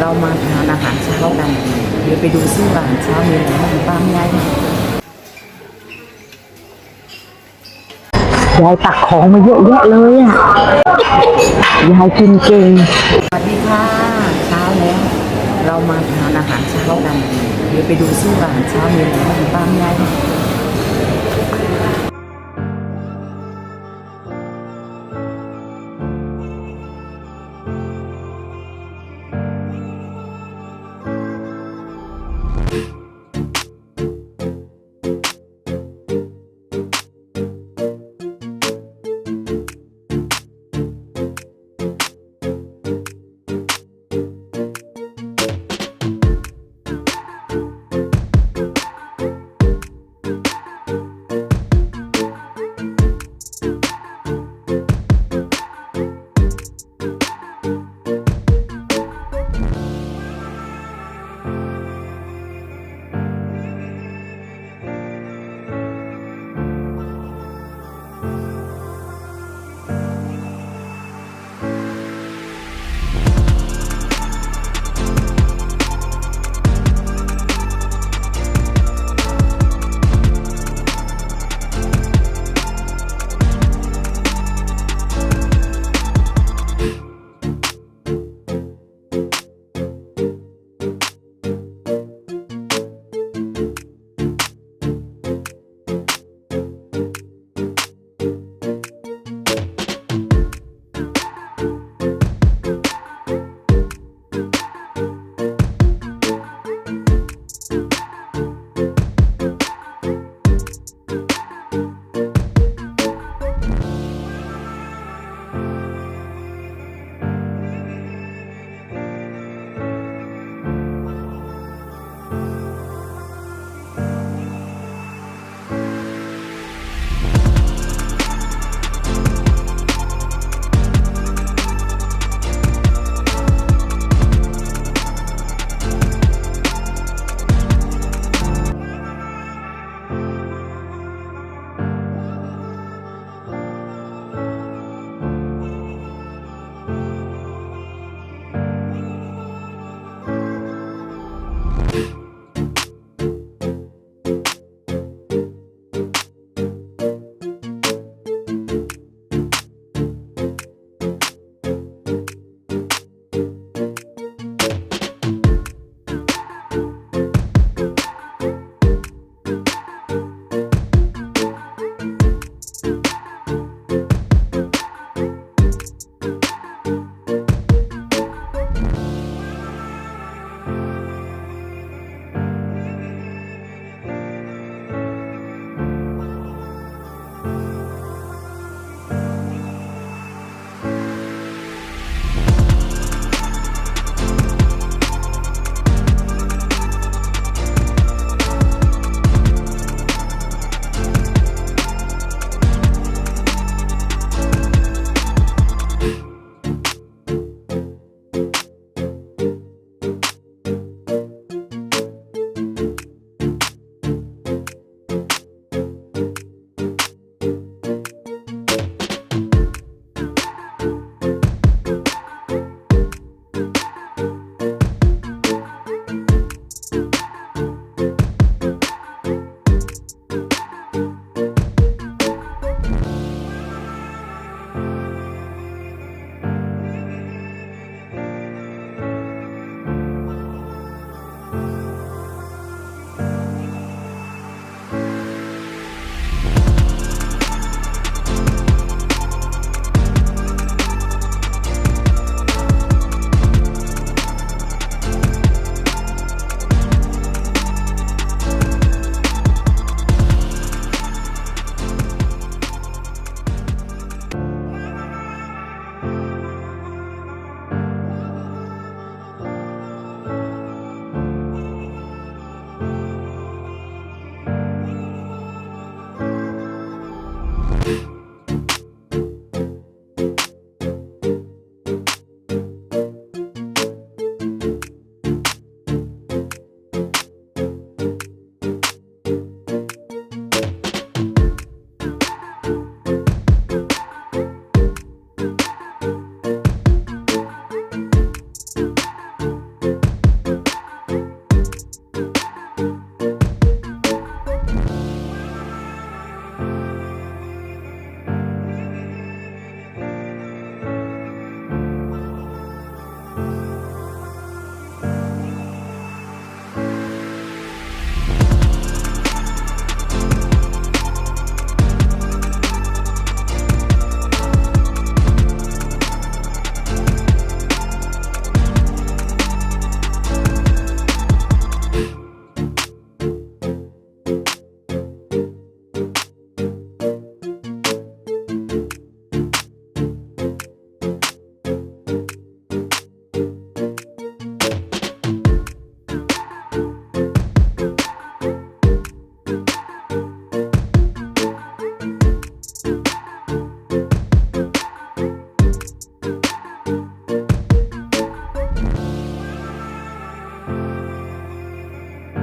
เรามาทานอาหารเช้ากัน เดี๋ยวไปดูซิว่าอาหารเช้ามีอะไรบ้างตามยายยายตักของมาเยอะแยะเลยอะ ยายกินเก่ง สวัสดีค่ะ เช้าแล้ว เรามาทานอาหารเช้ากัน เดี๋ยวไปดูซิว่าอาหารเช้ามีอะไรบ้างตามยาย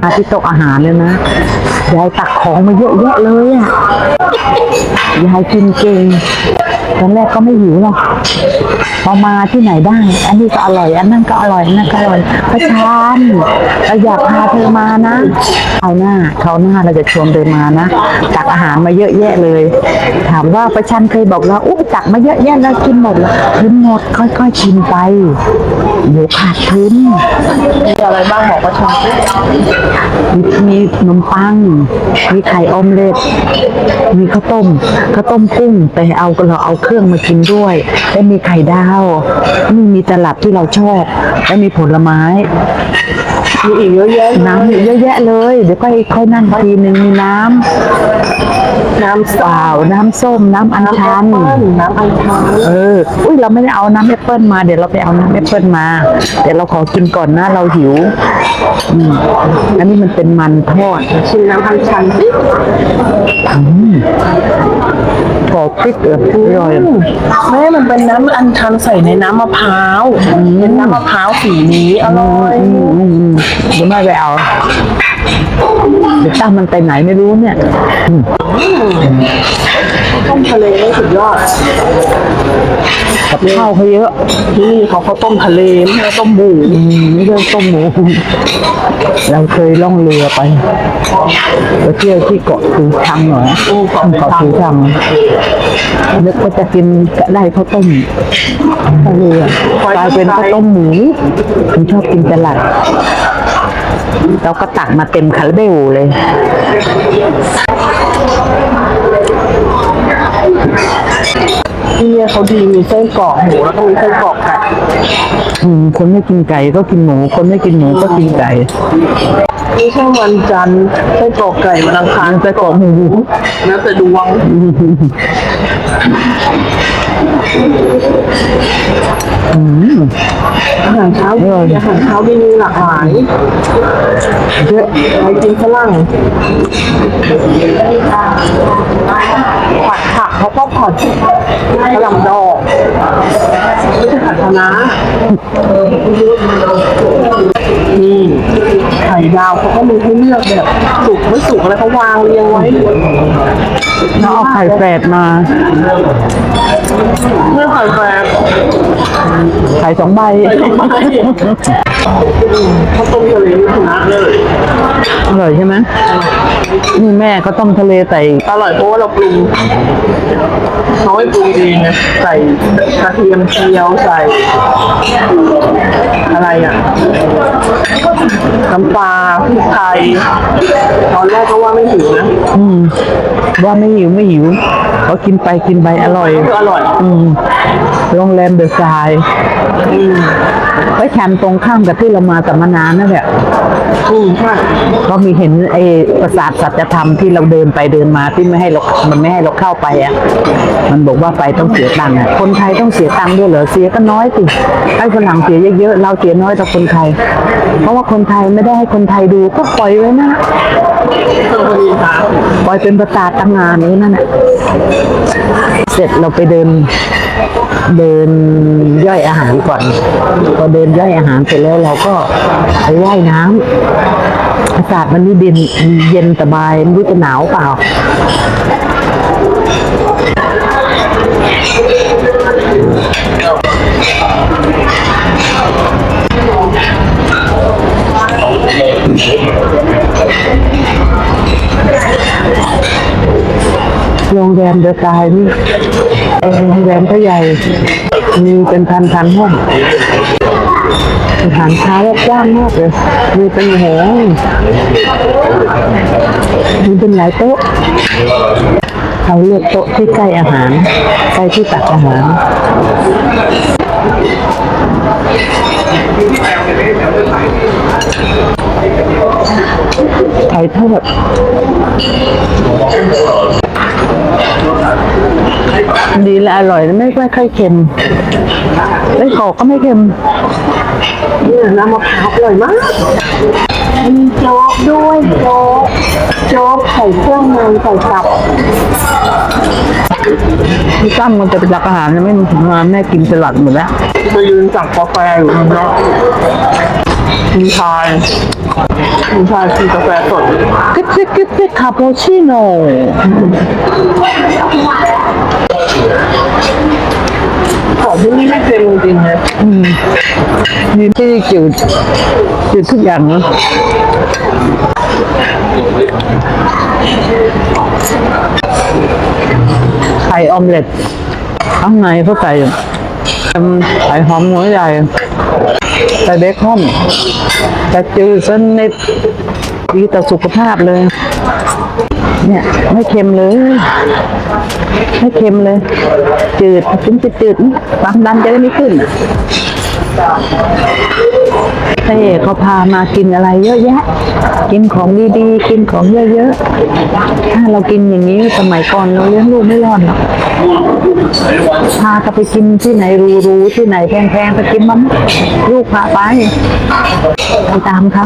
มาที่โต๊ะอาหารเลยนะยายตักของมาเยอะแยะเลยอะยายกินเก่งตอนแรกก็ไม่หิวหรอก พอมาที่ไหนได้ อันนี้ก็อร่อย อันนั้นก็อร่อยอันนั้นก็อร่อยประชานเราอยากพาเธอมานะเอาหน้าเขาวหน้าเราจะชวนเธอมานะตักอาหารมาเยอะแยะเลย ถามว่าประชันเคยบอกเราอู้ตักมาเยอะแยะแล้วกินหมดเหรอกินหมดค่อยๆกินไปเดี๋ยวขาดทุนมีอะไรบ้างบอกว่าชมสิมีขนมปัง มีไข่ออมเล็ตมีข้าวต้มข้าวต้มกุ้งแต่เอาเราเอาเครื่องมากินด้วย และมีไข่ดาวนี่มีตลับที่เราชอบ และมีผลไม้ มีอีกเยอะแยะน้ำเยอะแยะเลย เดี๋ยวก็ค่อยนั่งทีหนึ่งมีน้ำน้ำเปล่า น้ำส้ม น้ำอัญชัน น้ำอัญชัน เออ อุ้ยเราไม่ได้เอาน้ำแอปเปิลมา เดี๋ยวเราไปเอาน้ำแอปเปิลมา เดี๋ยวเราขอกินก่อนนะเราหิว อืมอันนี้มันเป็นมันทอดชิมน้ำอัญชันสิอืมกรอบพริกเอออร่อยแม่มันเป็นน้ำอัญชันใส่ในน้ำมะพร้าวเป็นน้ำมะพร้าวสีนี้อร่อยอืมอืมอืมเดี๋ยวแม่ไปเอาเดี๋ยวตั้งมันไปไหนไม่รู้เนี่ยอืม ต้มทะเลนี่สุดยอดกับข้าวเขาเยอะนี่เขาเขาต้มทะเลไม่ใช่ต้มหมูอืมไม่ใช่ต้มหมูเราเคยล่องเรือไปไปเที่ยวที่เกาะตูชังเหรอเกาะตูชังนึกว่าจะกินได้ข้าวต้มทะเลอะกลายเป็นข้าวต้มหมูผมชอบกินสลัดเราก็ตักมาเต็มคาราเบลเลย ที่เนี่ยเขาดีมีไส้กรอกหมูแล้วก็มีไส้กรอกไก่อืมคนไม่กินไก่ก็กินหมู คนไม่กินหมูก็กินไก่ไม่ใช่วันจันทร์ไส้กรอกไก่วันอังคารไส้กรอกหมูแล้วแต่ดวงอืมอาหารเช้าดีอาหารเช้าดีมีหลากหลายเยอะไปกินฝรั่ง ผัดผักเขาก็ผัดกระหล่ำดอกไม่ใช่ผัดคะน้านี่ไข่ดาวเขาก็มีให้เลือกแบบสุกไม่สุกอะไรเขาวางเรียงไว้แล้วเอาไข่แฝดมาเมื่อไข่แฟกไข่สองใบ ขาต้มทะเลชนะเลยอร่อยใช่ไหมนี่แม่ก็ต้มทะเลใส่อร่อยเพราะว่าเราปรุงเขาให้ปรุงเองไงใส่กระเทียมเจียวใส่ อะไรอะน้ำปลาพริกไทยตอนแรกก็ว่าไม่หิวนะอืม ว่าไม่หิวไม่หิวเขากินไปกินไปอร่อยคืออร่อย อืมโรงแรมเดอะทรายอืมไปแคมป์ตรงข้ามกับที่เรามาสัมมนานนั่นแหละอืมใช่ก็มีเห็นไอ้ปราสาทสัจธรรมที่เราเดินไปเดินมาที่ไม่ให้เรา มันไม่ให้เราเข้าไปอะ มันบอกว่าไปต้องเสียตังค์อะ คนไทยต้องเสียตังค์ด้วยเหรอ เสียก็น้อยสิให้ฝรั่งเสียเยอะๆ เราเสียน้อยแต่คนไทย เพราะว่าคนไทยไม่ได้ให้คนไทยดูก็ปล่อยไว้นะเออพอดีค่ะปล่อยเป็นประสาทตั้งงานนี้นั่นแหละเสร็จเราไปเดิน เดินย่อยอาหารก่อน พอเดินย่อยอาหารเสร็จแล้วเราก็ไปว่ายน้ำอากาศมันนี่เย็นเย็นสบายไม่รู้จะหนาวเปล่าโแรมเดอะกายนี่โรงแรมก็ใหญ่ มีเป็นพันพันห้องอาหารเช้ากว้างมากเลย มีเป็นโหมีเป็นหลายโต๊ะเราเลือกโต๊ะที่ใกล้อาหาร ใกล้ที่ตักอาหารไข่ทอด ดีและอร่อยไม่ไม่ค่อยเค็มไอ้กรอกก็ไม่เค็มเนี่ยน้ำมะพร้าวอร่อยมากมีโจ๊กด้วยโจ๊กโจ๊กไข่เครื่องในใส่ตับพี่ตั้มมันจะไปรับอาหารไม่มาแม่กินสลัดหมดแล้วไปยืนสั่งกาแฟอยู่ข้างนอกมีชาย คุณชายกินกาแฟสดกึ๊ดกึ๊ดกึ๊ดกึ๊ดคาปูชิโน่ของที่นี่ไม่เค็มจริงๆนะอืมนี่ที่จืดจืดทุกอย่างนะไข่ออมเล็ตข้างในเขาใส่ไข่หอมหัวใหญ่ ใส่เบคอนแต่จืดสนิทดีต่อสุขภาพเลย เนี่ยไม่เค็มเลย ไม่เค็มเลย จืดถึงจะจืดความดันจะได้ไม่ขึ้น พระเอกเขาพามากินอะไรเยอะแยะ กินของดีๆ กินของเยอะๆ ถ้าเรากินอย่างนี้สมัยก่อนเราเลี้ยงลูกไม่รอดหรอกพาก็ไปกินที่ไหนรู้ๆที่ไหนแพงๆไปกินมันลูกพาไปไปตามเขา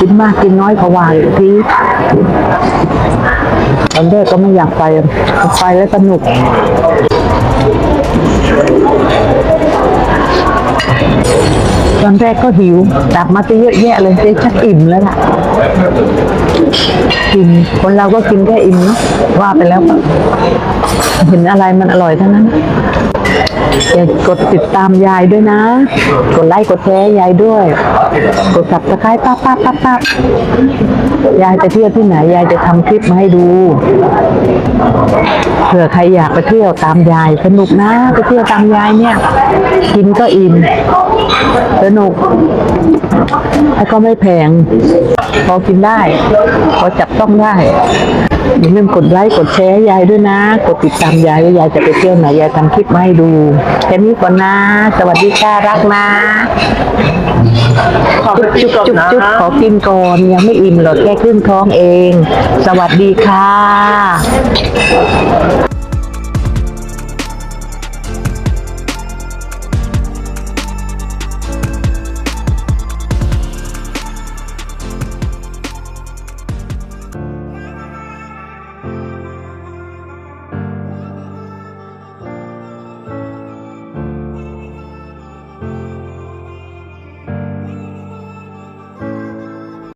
กินมากกินน้อยเขาว่าอยู่ทีตอนแรกก็ไม่อยากไปไปแล้วสนุก ตอนแรกก็หิวดับมาจะเยอะแยะเลยเจ๊ชักอิ่มแล้วล่ะกินคนเราก็กินแค่อิ่มเนอะว่าไปแล้วเห็นอะไรมันอร่อยทั้งนั้นอย่ากดติดตามยายด้วยนะ กดไลค์กดแชร์ยายด้วย กดสับสไครต์ปั๊บปั๊บปั๊บปั๊บยายจะเที่ยวที่ไหน ยายจะทำคลิปมาให้ดู เผื่อใครอยากไปเที่ยวตามยายสนุกนะ ไปเที่ยวตามยายเนี่ย กินก็อิ่ม สนุกแล้วก็ไม่แพง พอกินได้ พอจับต้องได้อย่าลืมกดไลค์กดแชร์ให้ยายด้วยนะ กดติดตามยายว่ายายจะไปเที่ยวไหนยายทำคลิปมาให้ดูแค่นี้ก่อนนะ สวัสดีค่ะรักนะขอไปกินก่อนจุ๊บนะจุ๊บขอกินก่อนยังไม่อิ่มหรอกแค่ขึ้นท้องเอง สวัสดีค่ะ